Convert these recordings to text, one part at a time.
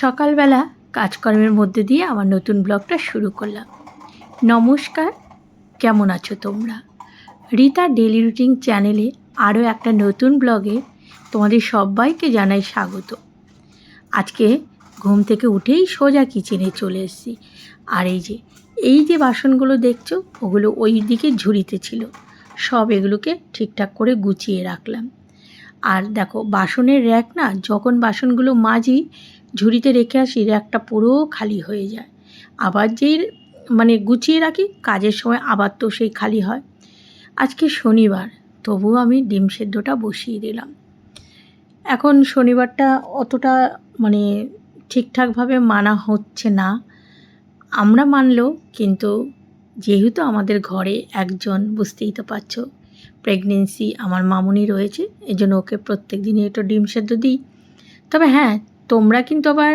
সকালবেলা কাজকর্মের মধ্যে দিয়ে আমার নতুন ব্লগটা শুরু করলাম। নমস্কার, কেমন আছো তোমরা? রীতা ডেলি রুটিন চ্যানেলে আরও একটা নতুন ব্লগে তোমাদের সবাইকে জানাই স্বাগত। আজকে ঘুম থেকে উঠেই সোজা কিচেনে চলে এসেছি। আর এই যে এই যে বাসনগুলো দেখছ, ওগুলো ওই দিকে ঝুড়িতে ছিল। সব এগুলোকে ঠিকঠাক করে গুছিয়ে রাখলাম। আর দেখো, বাসনের র্যাক না, যখন বাসনগুলো মাজি ঝুড়িতে রেখে আসি র্যাকটা পুরো খালি হয়ে যায়। আবার যেই মানে গুছিয়ে রাখি, কাজের সময় আবার তো সেই খালি হয়। আজকে শনিবার, তবুও আমি ডিম সেদ্ধটা বসিয়ে দিলাম। এখন শনিবারটা অতটা মানে ঠিকঠাকভাবে মানা হচ্ছে না। আমরা মানলেও, কিন্তু যেহেতু আমাদের ঘরে একজন, বুঝতেই তো পারছ প্রেগনেন্সি আমার মামুনি রয়েছে এই জন্য ওকে প্রত্যেক দিনই একটু ডিম সেদ্ধ দিই। তবে হ্যাঁ তোমরা কিন্তু আবার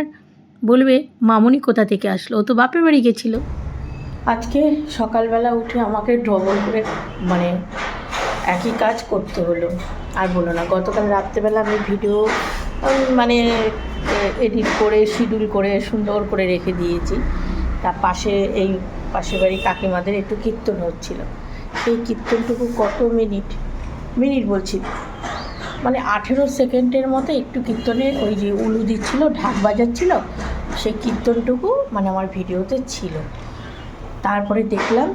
বলবে, মামুনি কোথা থেকে আসলো? ও তো বাপের বাড়ি গেছিল। আজকে সকালবেলা উঠে আমাকে ডবল করে মানে একই কাজ করতে হলো। আর বলো না, গতকাল রাত্রেবেলা আমি ভিডিও মানে এডিট করে, শিডিউল করে, সুন্দর করে রেখে দিয়েছি। তার পাশে, এই পাশের বাড়ি কাকিমাদের একটু কীর্তন হচ্ছিল। সেই কীর্তনটুকু কত মিনিট? মিনিট বলছি। মানে আঠেরো সেকেন্ডের মতো একটু কীর্তনে ওই যে উলু দিচ্ছিল, ঢাক বাজাচ্ছিল, সেই কীর্তনটুকু মানে আমার ভিডিওতে ছিল। তারপরে দেখলাম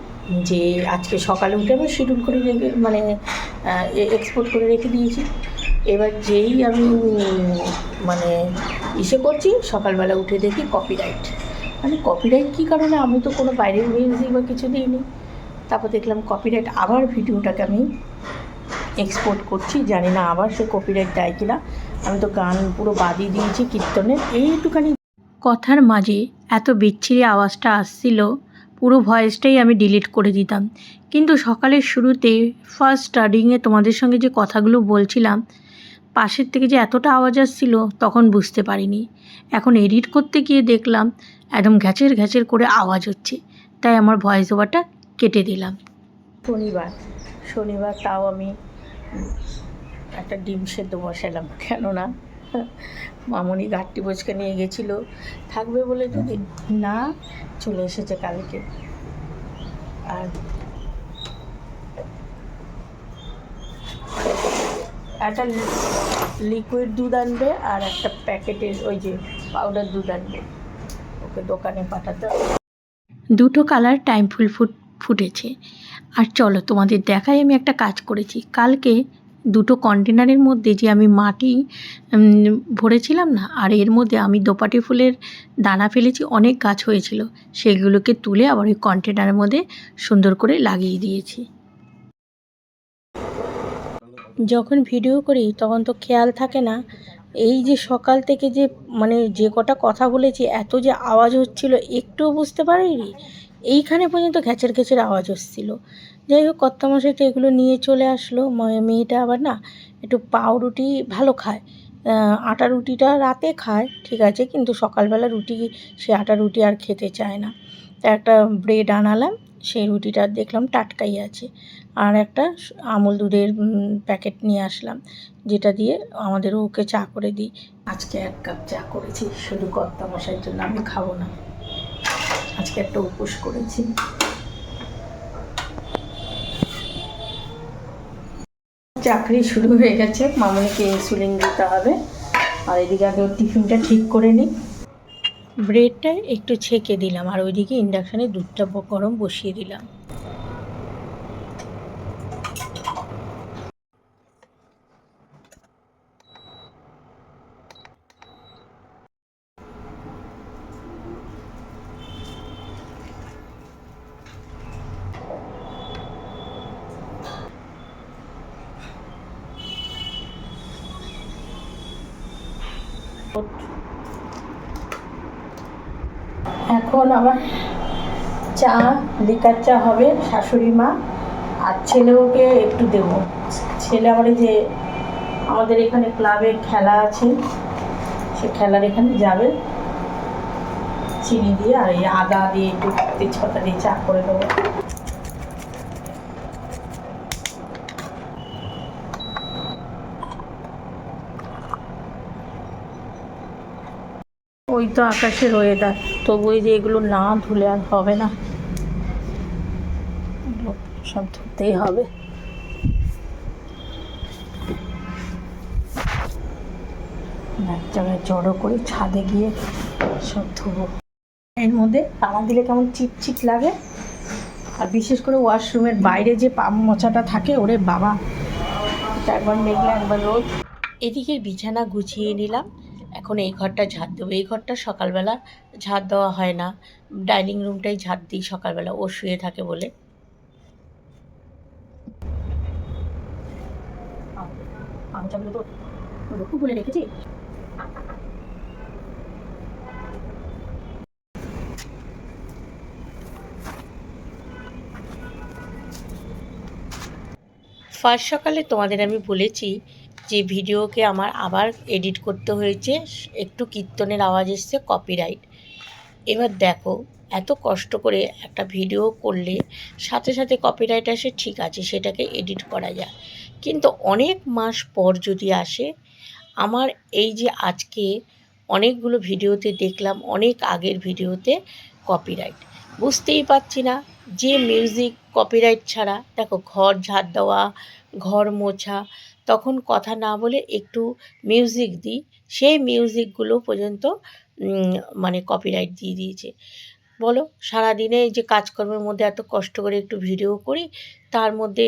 যে আজকে সকালে উঠে আমি শিডিউল করে রেখে মানে এক্সপোর্ট করে রেখে দিয়েছি। এবার যেই আমি মানে ইসে করছি, সকালবেলা উঠে দেখি কপিরাইট মানে কপিরাইট কী কারণে? আমি তো কোনো বাইরের মিউজিক বা কিছু দিইনি। তারপর দেখলাম কপিরাইট আবার ভিডিওটাকে আমি এক্সপোর্ট করছি, জানি না আবার সে কপিরাইট দেয় কিনা। আমি তো গান পুরো বাদিয়ে দিয়েছি কীর্তনের। এইটুখানি কথার মাঝে এত বিচ্ছিরি আওয়াজটা আসছিল, পুরো ভয়েসটাই আমি ডিলিট করে দিতাম। কিন্তু সকালের শুরুতে ফার্স্ট স্টার্টিংয়ে তোমাদের সঙ্গে যে কথাগুলো বলছিলাম, পাশের থেকে যে এতটা আওয়াজ আসছিল তখন বুঝতে পারিনি। এখন এডিট করতে গিয়ে দেখলাম, একদম ঘ্যাচের ঘ্যাচের করে আওয়াজ হচ্ছে। তাই আমার ভয়েস ওভারটা কেটে দিলাম। শনিবার শনিবার তাও আমি একটা ডিম সেদ্ধ বসালাম কেননা মামনি ঘাটটি বচকে নিয়ে গেছিল। থাকবে বলে যদি না চলে এসেছে কালকে। আর একটা লিকুইড দুধ আনবে আর একটা প্যাকেটের ওই যে পাউডার দুধ আনবে। ওকে দোকানে পাঠাতে দুটো কালার টাইম ফুল ফুট ফুটেছে। আর চলো তোমাদের দেখাই আমি একটা কাজ করেছি। কালকে দুটো কন্টেনারের মধ্যে যে আমি মাটি ভরেছিলাম না, আর এর মধ্যে আমি দোপাটি ফুলের দানা ফেলেছি, অনেক গাছ হয়েছিল। সেগুলোকে তুলে আবার ওই কন্টেনারের মধ্যে সুন্দর করে লাগিয়ে দিয়েছি। যখন ভিডিও করি তখন তো খেয়াল থাকে না, এই যে সকাল থেকে যে মানে যে কটা কথা বলেছি, এত যে আওয়াজ হচ্ছিল, একটুও বুঝতে পারিনি। এইখানে পর্যন্ত ঘ্যাচের ঘ্যাচের আওয়াজ হচ্ছিল যাই হোক, কর্তামশাই তো এগুলো নিয়ে চলে আসলো। মেয়েটা আবার না একটু পাউরুটি ভালো খায়। আটা রুটিটা রাতে খায়, ঠিক আছে, কিন্তু সকালবেলা রুটি, সে আটা রুটি আর খেতে চায় না। তা একটা ব্রেড আনালাম, সেই রুটিটা দেখলাম টাটকাই আছে। আর একটা আমুল দুধের প্যাকেট নিয়ে আসলাম, যেটা দিয়ে আমাদের ওকে চা করে দিই। আজকে এক কাপ চা করেছি, শুধু কর্তা মশাইয়ের জন্য, আমি খাব না। আজকে একটা উপোস করেছি। চাকরি শুরু হয়ে গেছে, মামনিকে ইনসুলিন দিতে হবে। আর এদিকে আগে টিফিনটা ঠিক করে নিই ব্রেডটা একটু ছেঁকে দিলাম, আর ওইদিকে ইন্ডাকশানে দুধটা গরম বসিয়ে দিলাম এখন আবার চা লিকার চা হবে, শাশুড়ি মা। আর ছেলেওকে একটু দেব। ছেলে এই যে, আমাদের এখানে ক্লাবে খেলা আছে, সে খেলার এখানে যাবে। চিনি দিয়ে আর এই আদা দিয়ে একটু তেজপাতা দিয়ে চা করে দেবো। ওই তো আকাশের ওয়েদার তবু এই যে এগুলো না ধুলে আর হবে না। সব ধুতেই হবে। এক জায়গায় জড়ো করে, ছাদে গিয়ে সব ধুবো। এর মধ্যে তালা দিলে কেমন চিটচিট লাগে। আর বিশেষ করে ওয়াশরুমের বাইরে যে পাম মোচাটা থাকে, ওরে বাবা। একবার মেঘলা, একবার রোদ। এদিকে বিছানা গুছিয়ে নিলাম। এখন এই ঘরটা ঝাড় দেবো। এই ঘরটা সকালবেলা ঝাড় দেওয়া হয় না। ডাইনিং রুমটাই ঝাড় দিই সকালবেলা। ও শুয়ে থাকে বলে। তো বলে রেখেছি। ফার্স্ট সকালে তোমাদের আমি বলেছি যে ভিডিওকে আমার আবার এডিট করতে হয়েছে, একটু কীর্তনের আওয়াজ এসছে কপিরাইট এবার দেখো, এত কষ্ট করে একটা ভিডিও করলে সাথে সাথে কপিরাইট আসে, ঠিক আছে, সেটাকে এডিট করা যায় কিন্তু অনেক মাস পর যদি আসে, আমার এই যে আজকে অনেকগুলো ভিডিওতে দেখলাম, অনেক আগের ভিডিওতে কপিরাইট বুঝতেই পারছি না যে মিউজিক কপিরাইট ছাড়া, দেখো ঘর ঝাড় দেওয়া, ঘর মোছা, তখন কথা না বলে একটু মিউজিক দিই, সেই মিউজিকগুলো পর্যন্ত মানে কপিরাইট দিয়ে দিয়েছে। বলো, সারাদিনে যে কাজকর্মের মধ্যে এত কষ্ট করে একটু ভিডিও করি, তার মধ্যে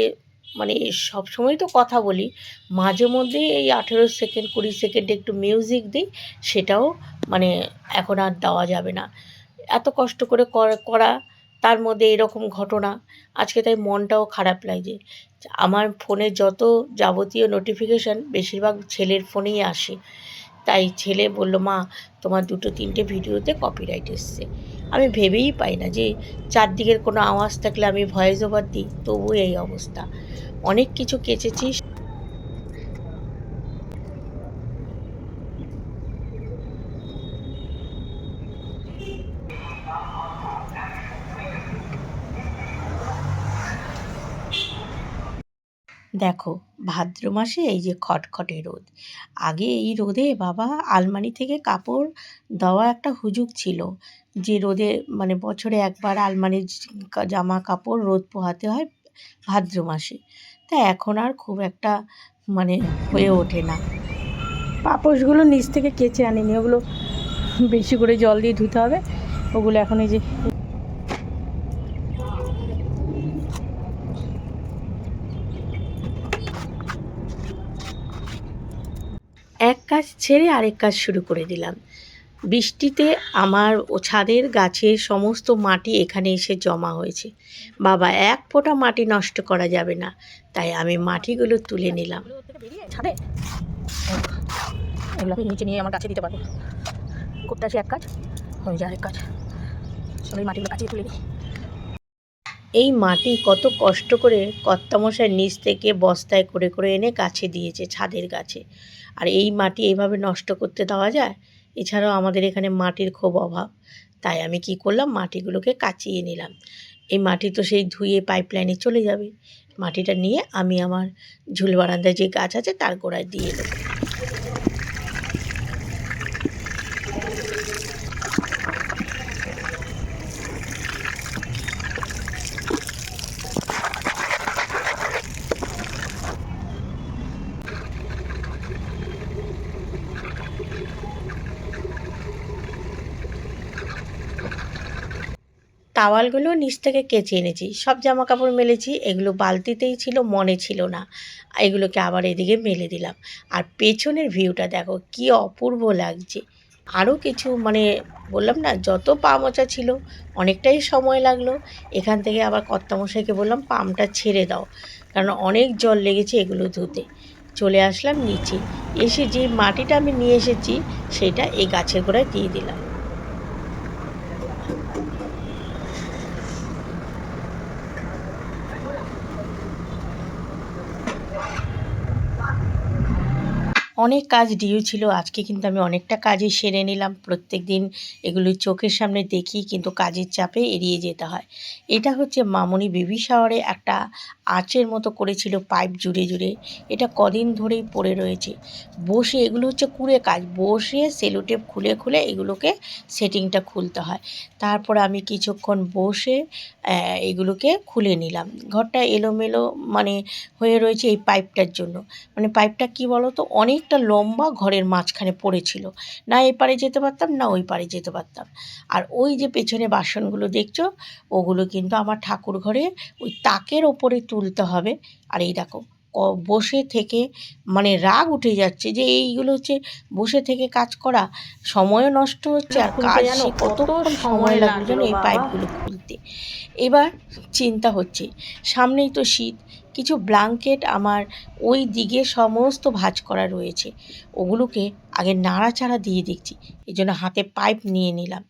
মানে সব সময় তো কথা বলি। মাঝে মধ্যে এই আঠেরো সেকেন্ড কুড়ি সেকেন্ড একটু মিউজিক দিই, সেটাও মানে এখন আর দেওয়া যাবে না। এত কষ্ট করে করা তার মধ্যে এরকম ঘটনা। আজকে তাই মনটাও খারাপ লাগছে। আমার ফোনে যত যাবতীয় নোটিফিকেশান বেশিরভাগ ছেলের ফোনেই আসে। তাই ছেলে বলল, মা, তোমার দুটো তিনটে ভিডিওতে কপিরাইট এসছে। আমি ভেবেই পাই না যে চারদিকের কোনো আওয়াজ থাকলে আমি ভয়েস ওভার দিই তবু এই অবস্থা। অনেক কিছু কেচেছি দেখো, ভাদ্র মাসে এই যে খটখটে রোদ। আগে এই রোদে বাবা আলমারি থেকে কাপড় দেওয়া একটা হুজুগ ছিল যে রোদে মানে বছরে একবার আলমারির জামা কাপড় রোদ পোহাতে হয় ভাদ্র মাসে। তা এখন আর খুব একটা মানে হয়ে ওঠে না। পাপোশগুলো নিচ থেকে কেচে আনিনি, ওগুলো বেশি করে জল দিয়ে ধুতে হবে। ওগুলো এখন এই যে এক কাজ ছেড়ে আরেক কাজ শুরু করে দিলাম। বৃষ্টিতে আমার ছাদের গাছের সমস্ত মাটি এখানে এসে জমা হয়েছে। বাবা এক ফোঁটা মাটি নষ্ট করা যাবে না। তাই আমি মাটিগুলো তুলে নিলাম। ছাদে? এগুলো আমি নিচে নিয়ে আমার কাছে দিতে পারব। করতে আসি এক কাজ হয়ে যায় আরেক কাজ। এই মাটিগুলো কাছে তুলে দিই এই মাটি কত কষ্ট করে কর্তামশাই নিচ থেকে বস্তায় করে করে এনে গাছে দিয়েছে ছাদের গাছে। আর এই মাটি এইভাবে নষ্ট করতে দেওয়া যায়, এছাড়াও আমাদের এখানে মাটির খুব অভাব। তাই আমি কি করলাম? মাটিগুলোকে কাচিয়ে নিলাম। এই মাটি তো সেই ধুয়ে পাইপ লাইনে চলে যাবে। মাটিটা নিয়ে আমি আমার ঝুল বারান্দায় যে গাছ আছে তার গোড়ায় দিয়ে দেবো। টাওয়ালগুলো নিচ থেকে কেচে এনেছি। সব জামা কাপড় মেলেছি, এগুলো বালতিতেই ছিল, মনে ছিল না। এগুলোকে আবার এদিকে মেলে দিলাম। আর পেছনের ভিউটা দেখো, কি অপূর্ব লাগছে। আরও কিছু মানে বললাম না, যত পা মোচা ছিল, অনেকটাই সময় লাগল। এখান থেকে আবার কর্তামশাইকে বললাম, পামটা ছেড়ে দাও, কারণ অনেক জল লেগেছে এগুলো ধুতে। চলে আসলাম নিচে। এসে যে মাটিটা আমি নিয়ে এসেছি, সেটা এই গাছের গোড়ায় দিয়ে দিলাম। অনেক কাজ ডিউ ছিল, আজকে কিন্তু আমি অনেকটা কাজই সেরে নিলাম। প্রত্যেক দিন এগুলো চোখের সামনে দেখি, কিন্তু কাজের চাপে এড়িয়ে যেতে হয়। এটা হচ্ছে মামনি বেবি শাওয়ারে একটা আঁচের মতো করেছিল পাইপ জুড়ে জুড়ে। এটা কদিন ধরেই পড়ে রয়েছে। বসে এগুলো হচ্ছে কুড়ে কাজ। বসে সেলোটেপ খুলে খুলে এগুলোকে সেটিংটা খুলতে হয়। তারপর আমি কিছুক্ষণ বসে এগুলোকে খুলে নিলাম। ঘরটা এলোমেলো মানে হয়ে রয়েছে এই পাইপটার জন্য। মানে পাইপটা কি বলো তো অনেকটা লম্বা ঘরের মাঝখানে পড়েছিল। না এই পারে যেতে পারতাম, না ওই পারে যেতে পারতাম। আর ওই যে পেছনে বাসনগুলো দেখছ, ওগুলো কিন্তু আমার ঠাকুর ঘরে ওই তাকের ওপরে তুলতে হবে। আর এই দেখো বসে থেকে মানে রাগ উঠে যাচ্ছে যে এইগুলো হচ্ছে বসে থেকে কাজ করা সময়ও নষ্ট হচ্ছে আর কাজ কত কতক্ষণ সময় লাগল যেন এই পাইপগুলো খুলতে। এবার চিন্তা হচ্ছে সামনেই তো শীত কিছু ব্ল্যাঙ্কেট আমার ওই দিকে সমস্ত ভাঁজ করা রয়েছে। ওগুলোকে আগে নাড়াচাড়া দিয়ে দেখছি এই জন্য হাতে পাইপ নিয়ে নিলাম।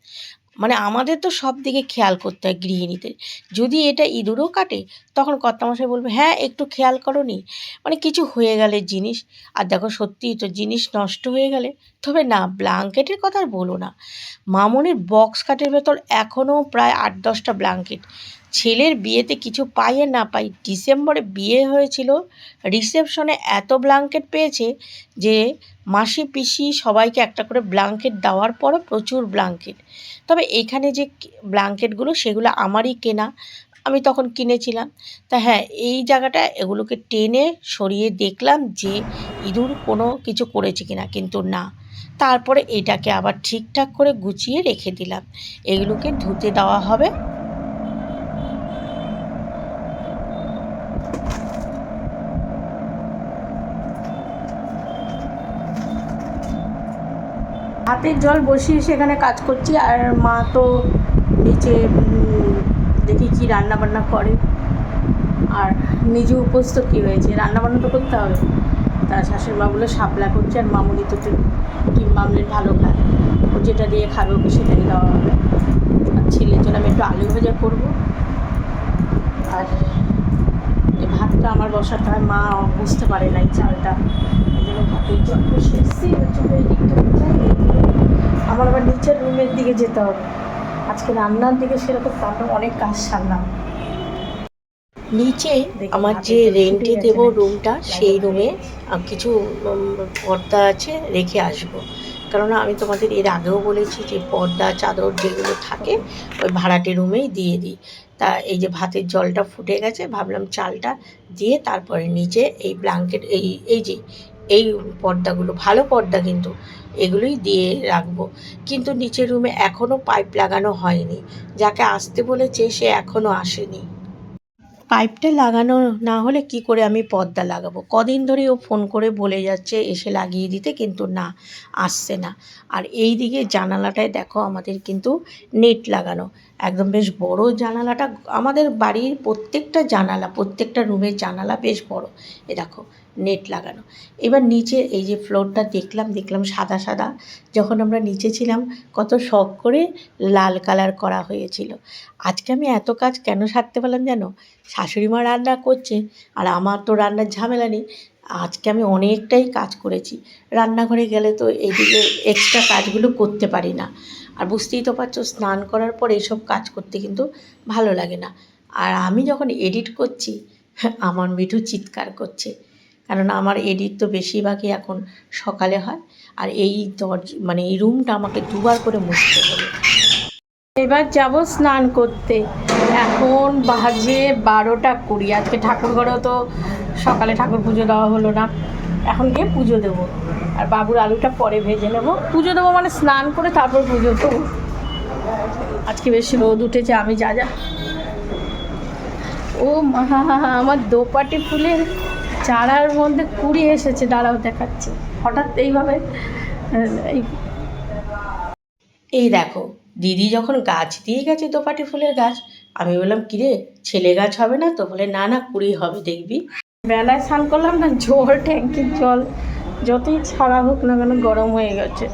মানে আমাদের তো সব দিকে খেয়াল করতে হয় গৃহিণীদের। যদি এটা ইঁদুরও কাটে, তখন কর্তামশাই বলবে হ্যাঁ একটু খেয়াল করো নি মানে কিছু হয়ে গেলে জিনিস, আর দেখো সত্যিই তো জিনিস নষ্ট হয়ে গেলে, তবে না ব্ল্যাঙ্কেটের কথা আর বলো না। মামনের বক্স কাটের ভেতর এখনও প্রায় আট দশটা ব্ল্যাঙ্কেট ছেলের বিয়েতে কিছু পাই আর না পাই, ডিসেম্বরে বিয়ে হয়েছিল, রিসেপশনে এত ব্ল্যাঙ্কেট পেয়েছে যে মাসি পিসি সবাইকে একটা করে ব্ল্যাঙ্কেট দেওয়ার পরও প্রচুর ব্ল্যাঙ্কেট তবে এখানে যে ব্ল্যাঙ্কেটগুলো সেগুলো আমারই কেনা, আমি তখন কিনেছিলাম। তা হ্যাঁ এই জায়গাটা এগুলোকে টেনে সরিয়ে দেখলাম যে ইঁদুর কোনো কিছু করেছে কিনা, কিন্তু না। তারপরে এটাকে আবার ঠিকঠাক করে গুছিয়ে রেখে দিলাম। এগুলোকে ধুতে দেওয়া হবে। হাতের জল বসিয়ে সেখানে কাজ করছি, আর মা তো নিচে দেখি কি রান্না বান্না করে। আর নিজে উপোস তো কী হয়েছে? রান্না বান্না তো করতে হবে। তা শাশুড়ি মা বলে শাপলা করছে, আর মামুনি তো ডিম মামলেট ভালো খায়। ও যেটা দিয়ে খাবে ওকে সেটাই দেওয়া হবে। আর ছেলের জন্য আমি একটু আলু ভাজা করব। আর ভাতটা আমার বসাতে হয়। মা বুঝতে পারে না এই চালটা। বসে চলো। আমার আবার নিচের রুমের দিকে যেতে হবে আজকে রান্নার দিকে সেরকম তারপর অনেক কাজ সারলাম নিচে আমার যে রেন্টে দেবো রুমটা সেই রুমে। কিছু পর্দা আছে রেখে আসব কেননা আমি তোমাদের এর আগেও বলেছি যে পর্দা চাদর যেগুলো থাকে ওই ভাড়াটে রুমেই দিয়ে দিই তা এই যে ভাতের জলটা ফুটে গেছে ভাবলাম চালটা দিয়ে তারপরে নিচে এই ব্ল্যাঙ্কেট এই এই যে এই পর্দাগুলো, ভালো পর্দা কিন্তু এগুলোই দিয়ে রাখব। কিন্তু নিচের রুমে এখনও পাইপ লাগানো হয়নি। যাকে আসতে বলেছে সে এখনও আসেনি। পাইপটা লাগানো না হলে কি করে আমি পর্দা লাগাবো? কদিন ধরে ও ফোন করে বলে যাচ্ছে এসে লাগিয়ে দিতে, কিন্তু না, আসছে না। আর এই দিকে জানালাটায় দেখো আমাদের কিন্তু নেট লাগানো। একদম বেশ বড় জানালাটা। আমাদের বাড়ির প্রত্যেকটা জানালা, প্রত্যেকটা রুমের জানালা বেশ বড়। এ দেখো নেট লাগানো। এবার নিচে এই যে ফ্লোরটা দেখলাম দেখলাম সাদা সাদা। যখন আমরা নিচে ছিলাম, কত শখ করে লাল কালার করা হয়েছিল। আজকে আমি এত কাজ কেন সারতে পারলাম জানো? শাশুড়ি মা রান্না করছে আর আমার তো রান্নার ঝামেলা নেই। আজকে আমি অনেকটাই কাজ করেছি। রান্নাঘরে গেলে তো এইদিকে এক্সট্রা কাজগুলো করতে পারি না। আর বুঝতেই তো পারছ, স্নান করার পর এইসব কাজ করতে কিন্তু ভালো লাগে না। আর আমি যখন এডিট করছি, আমার মিঠু চিৎকার করছে। কারণ আমার এডিট তো বেশিরভাগই এখন সকালে হয়। আর এই দরজ মানে এই রুমটা আমাকে দুবার করে মুছতে হবে। এবার যাব স্নান করতে। এখন বাজে বারোটা কুড়ি। আজকে ঠাকুর ঘরেও তো সকালে ঠাকুর পুজো দেওয়া হলো না। এখন গিয়ে পুজো দেবো। আর বাবুর আলুটা পরে ভেজে নেব। পুজো দেবো মানে স্নান করে তারপর পুজো দেবো আজকে বেশি রোদ উঠেছে, আমি যা যা। ও মা, আমার দোপাটি ফুলের চারার মধ্যে কুড়ি এসেছে দাঁড়াও দেখাচ্ছে। হঠাৎ এইভাবে এই দেখো দিদি যখন গাছ দিয়ে গেছে দোপাটি ফুলের গাছ আমি বললাম কিরে ছেলে গাছ হবে না তো? বলে না না কুড়ি হবে দেখবি। বেলায় স্নান করলাম না জল ট্যাঙ্কির জল যতই ছাড়া হোক না কেন গরম হয়ে গেছে।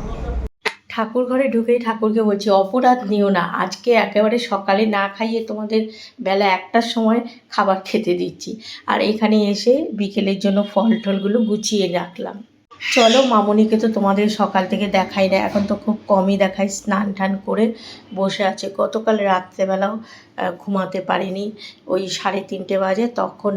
ঠাকুর ঘরে ঢুকেই ঠাকুরকে বলছি, অপরাধ নিও না, আজকে একেবারে সকালে না খাইয়ে তোমাদের বেলা একটার সময় খাবার খেতে দিচ্ছি। আর এখানে এসে বিকেলের জন্য ফল টলগুলো গুছিয়ে রাখলাম। চলো মামুনিকে তো তোমাদের সকাল থেকে দেখাই না, এখন তো খুব কমই দেখাই স্নান টান করে বসে আছে। গতকাল রাত্রেবেলাও ঘুমাতে পারিনি। ওই সাড়ে তিনটে বাজে, তখন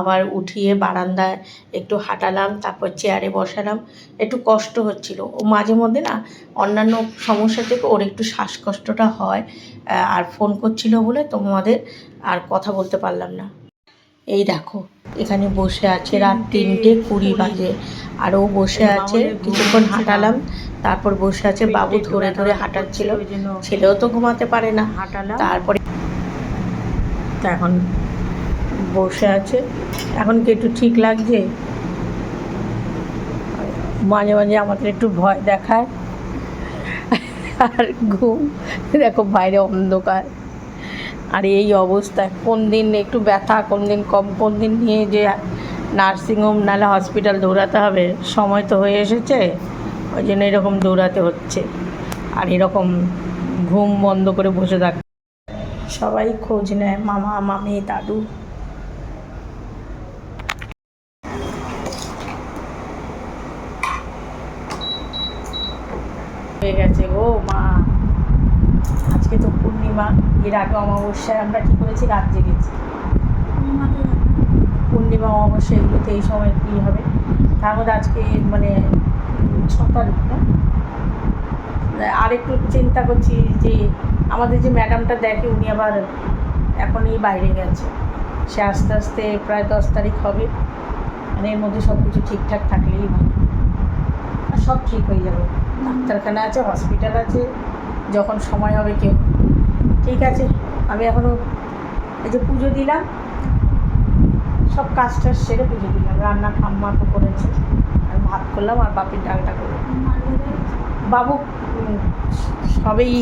আবার উঠিয়ে বারান্দায় একটু হাঁটালাম, তারপর চেয়ারে বসালাম। একটু কষ্ট হচ্ছিল। ও মাঝে মধ্যে না, অন্যান্য সমস্যা থেকে ওর একটু শ্বাসকষ্টটা হয় আর ফোন করছিল বলে তোমাদের আর কথা বলতে পারলাম না। এই দেখো এখানে বসে আছে রাত তিনটে কুড়ি বাজে। আর ও বসে আছে কিছুক্ষণ হাঁটালাম তারপর বসে আছে বাবু ধরে ধরে হাঁটাচ্ছিল। ছেলেও তো ঘুমাতে পারে না। হাঁটালাম। তারপরে তা এখন বসে আছে। এখন কি একটু ঠিক লাগছে? মাঝে মাঝে আমাদের একটু ভয় দেখায়। আর ঘুম দেখো বাইরে অন্ধকার। আর এই অবস্থায় কোন দিন একটু ব্যথা, কোন দিন কম, কোন দিন নিয়ে যে নার্সিংহোম নাহলে হসপিটাল দৌড়াতে হবে, সময় তো হয়ে এসেছে, ওই জন্য এরকম দৌড়াতে হচ্ছে। আর এরকম ঘুম বন্ধ করে বসে থাক। সবাই খোঁজ নেয়, মামা, মামি, দাদু। হয়ে গেছে ও মা। আজকে তো পূর্ণিমা, এর আগে অমাবস্যায় আমরা কি করেছি? রাত জেগেছি পূর্ণিমা, অমাবস্যা, এগুলোতে এই সময় কী হবে? তার মধ্যে আজকে মানে ছ তারিখ না? আর একটু চিন্তা করছি যে আমাদের যে ম্যাডামটা দেখে উনি আবার এখনই বাইরে গেছে। সে আস্তে আস্তে প্রায় দশ তারিখ হবে। মানে এর মধ্যে সব কিছু ঠিকঠাক থাকলেই ভালো। আর সব ঠিক হয়ে যাবে। ডাক্তারখানা আছে, হসপিটাল আছে যখন সময় হবে কেউ। ঠিক আছে আমি এখনও এই যে পুজো দিলাম সব কাজ টাজ সেরে পুজো দিলাম। রান্না ঠাম্মা তো করেছে আর ভাত করলাম আর বাপির ডালটা করলাম। বাবু সবেই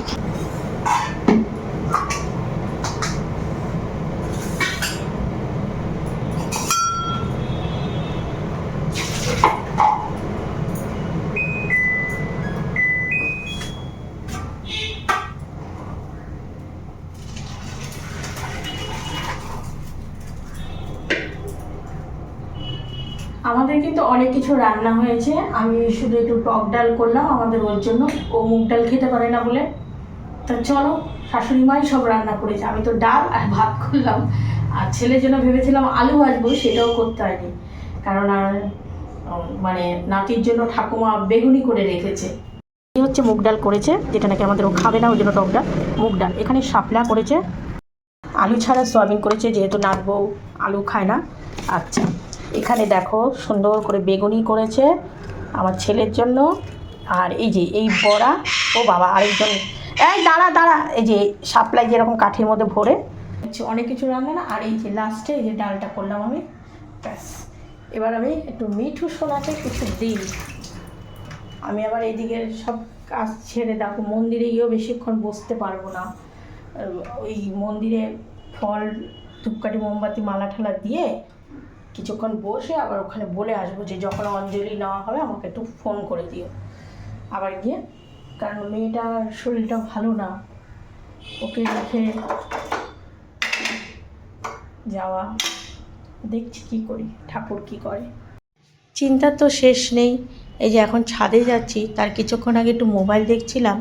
আমাদের কিন্তু অনেক কিছু রান্না হয়েছে। আমি শুধু একটু টক ডাল করলাম, আমাদের ওর জন্য। ও মুগ ডাল খেতে পারে না বলে। তা চলো শাশুড়ি মাই সব রান্না করেছে। আমি তো ডাল আর ভাত করলাম। আর ছেলের জন্য ভেবেছিলাম আলু ভাজবো, সেটাও করতে হয়নি। কারণ আর মানে নাতির জন্য ঠাকুমা বেগুনি করে রেখেছে। এই হচ্ছে মুগ ডাল করেছে, যেটা নাকি আমাদের ও খাবে না, ওই জন্য টক ডাল। মুগ ডাল, এখানে শাপলা করেছে। আলু ছাড়া সয়াবিন করেছে, যেহেতু নাতবো আলু খায় না। আচ্ছা। এখানে দেখো সুন্দর করে বেগুনি করেছে আমার ছেলের জন্য। আর এই যে, এই বড়া, ও বাবা, আরেকজন। এই দাঁড়া দাঁড়া, এই যে সাপ্লাই যেরকম কাঠের মধ্যে ভরে। অনেক কিছু রান্না না, আর এই যে লাস্টে এই যে ডালটা করলাম আমি। ব্যাস। এবার আমি একটু মিঠু সোনাকে কিছু দিই। আমি আবার এইদিকে সব কাজ ছেড়ে দেখো, মন্দিরে গিয়েও বেশিক্ষণ বসতে পারব না। ওই মন্দিরে ফল, ধূপকাঠি, মোমবাতি, মালা ঠালা দিয়ে কিছুক্ষণ বসে আবার ওখানে বলে আসব যে যখন অঞ্জলি নেওয়া হবে আমাকে একটু ফোন করে দিও। আবার গিয়ে, কারণ মেয়েটার শরীরটা ভালো না, ওকে রেখে যাওয়া। দেখছি কি করি, ঠাকুর কি করে। চিন্তার তো শেষ নেই, এই যে এখন ছাদে যাচ্ছি, তার কিছুক্ষণ আগে একটু মোবাইল দেখছিলাম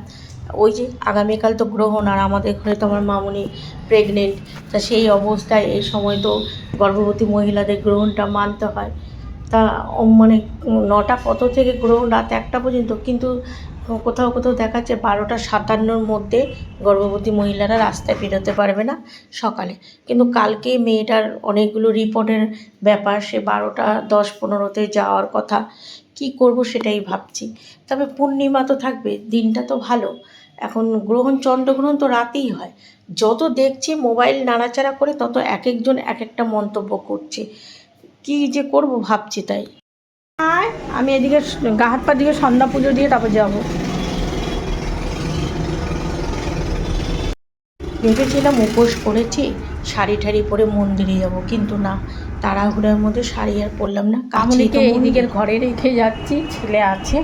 ওই যে আগামীকাল তো গ্রহণ আর আমাদের ঘরে তো আমার মামুনি প্রেগনেন্ট তা সেই অবস্থায় এই সময় তো গর্ভবতী মহিলাদের গ্রহণটা মানতে হয়। তা মানে নটা কত থেকে গ্রহণ রাত একটা পর্যন্ত, কিন্তু কোথাও কোথাও দেখাচ্ছে বারোটা সাতান্নর মধ্যে গর্ভবতী মহিলারা রাস্তায় বেরোতে পারবে না সকালে। কিন্তু কালকে মেয়েটার অনেকগুলো রিপোর্টের ব্যাপার, সে বারোটা দশ পনেরোতে যাওয়ার কথা। কি করব সেটাই ভাবছি। তবে পূর্ণিমা তো থাকবে, দিনটা তো ভালো। এখন গ্রহণ চন্দ্রগ্রহণ তো রাতেই হয়। যত দেখছি মোবাইল নাড়াচাড়া করে তত এক একজন এক একটা মন্তব্য করছে। কি যে করব ভাবছি তাই। আয় আমি এদিকে গা হাত পা দিকে সন্ধ্যা পুজো দিয়ে তারপর যাব। ভেবেছিলাম উপোস করেছি শাড়ি ঠাড়ি পরে মন্দিরে যাব কিন্তু না। তাড়াহুড়োর মধ্যে শাড়ি আর পরলাম না। কামলিকে এদিকের ঘরে রেখে যাচ্ছি ছেলে আছে।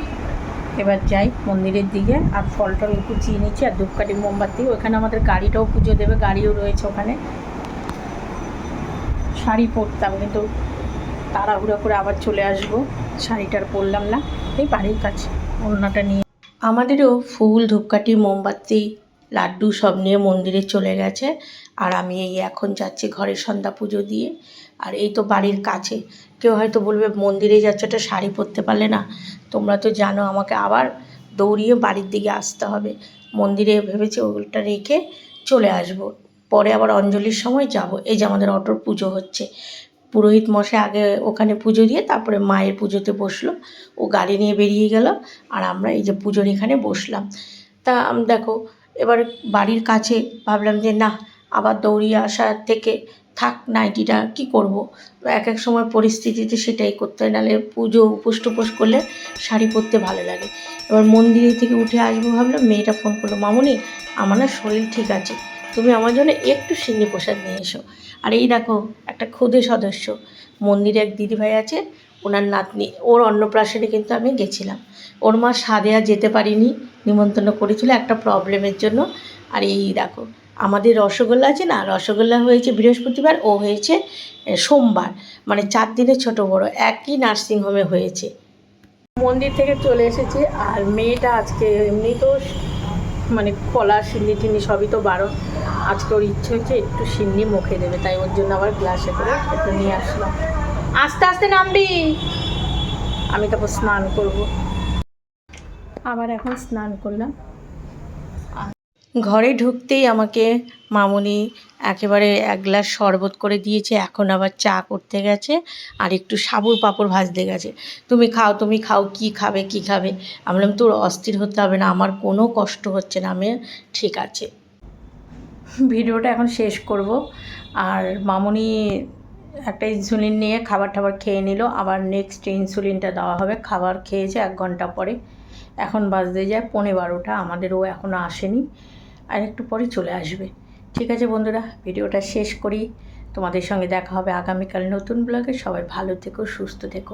এবার যাই মন্দিরের দিকে, আর ফল টল কুচিয়ে নিচ্ছি, আর ধূপকাঠি মোমবাতি। ওখানে আমাদের গাড়িটাও পুজো দেবে, গাড়িও রয়েছে ওখানে। শাড়ি পরতাম, কিন্তু তাড়াহুড়ো করে আবার চলে আসব। শাড়িটার পরলাম না, এই বাড়ির কাছে, ওড়নাটা নিয়ে। আমাদেরও ফুল, ধূপকাঠি, মোমবাতি, লাড্ডু সব নিয়ে মন্দিরে চলে গেছে, আর আমি এই এখন যাচ্ছি ঘরে সন্ধ্যা পুজো দিয়ে। আর এই তো বাড়ির কাছে। কেউ হয়তো বলবে, মন্দিরে যাচ্ছে, একটা শাড়ি পরতে পারলে না। তোমরা তো জানো, আমাকে আবার দৌড়িয়ে বাড়ির দিকে আসতে হবে। মন্দিরে ভেবেছি ওগুলোটা রেখে চলে আসব। পরে আবার অঞ্জলির সময় যাব। এই যে আমাদের অটোর পুজো হচ্ছে। পুরোহিত মশাই আগে ওখানে পুজো দিয়ে তারপরে মায়ের পুজোতে বসল। ও গাড়ি নিয়ে বেরিয়ে গেল আর আমরা এই যে পুজোর এখানে বসলাম। তা দেখো, এবার বাড়ির কাছে ভাবলাম যে না, আবার দৌড়িয়ে আসার থেকে থাক নাইটিটা, কি করব? এক এক সময় পরিস্থিতিতে সেটাই করতে হয়, নাহলে পুজো উপোস টুপোস করলে শাড়ি পরতে ভালো লাগে। এবার মন্দিরে থেকে উঠে আসব ভাবলাম, মেয়েটা ফোন করল, মামুনি, আমার না শরীর ঠিক আছে, তুমি আমার জন্য একটু সিন্নি প্রসাদ নিয়ে এসো। আর এই দেখো, একটা ক্ষুদে সদস্য, মন্দিরে এক দিদিভাই আছে, ওনার নাতনি, ওর অন্নপ্রাশনে কিন্তু আমি গেছিলাম। ওর মা সাদে যেতে পারিনি, নিমন্ত্রণ করেছিল একটা প্রবলেমের জন্য। আর এই দেখো আমাদের রসগোল্লা আছে না? রসগোল্লা হয়েছে বৃহস্পতিবার, ও হয়েছে সোমবার। মানে চার দিনের ছোট বড়, একই নার্সিংহোমে হয়েছে। মন্দির থেকে চলে এসেছি, আর মেয়েটা আজকে এমনি তো মানে কলা, সিন্নি টিন্নি সবই তো বারণ। আজকে ওর ইচ্ছে হচ্ছে একটু সিন্নি মুখে দেবে, তাই ওর জন্য আবার গ্লাসে করে একটু নিয়ে আসলাম। আস্তে আস্তে নামবি! আমি তারপর স্নান করব। আবার এখন স্নান করলাম। ঘরে ঢুকতেই আমাকে মামুনি একেবারে এক গ্লাস শরবত করে দিয়েছে, এখন আবার চা করতে গেছে আর একটু সাবুর পাঁপড় ভাজতে গেছে। তুমি খাও তুমি খাও, কি খাবে কি খাবে? আমি বললাম, তোর অস্থির হতে হবে না, আমার কোনো কষ্ট হচ্ছে না, আমি ঠিক আছে। ভিডিওটা এখন শেষ করব। আর মামুনি একটা ইনসুলিন নিয়ে খাবার টাবার খেয়ে নিল, আবার নেক্সট ইনসুলিনটা দেওয়া হবে। খাবার খেয়েছে এক ঘণ্টা পরে। এখন বাজতে যায় পৌনে বারোটা আমাদেরও এখনও আসেনি। আর একটু পরে চলে আসবে। ঠিক আছে বন্ধুরা, ভিডিওটা শেষ করি। তোমাদের সঙ্গে দেখা হবে আগামীকাল নতুন ব্লগে। সবাই ভালো থেকো, সুস্থ থেকো।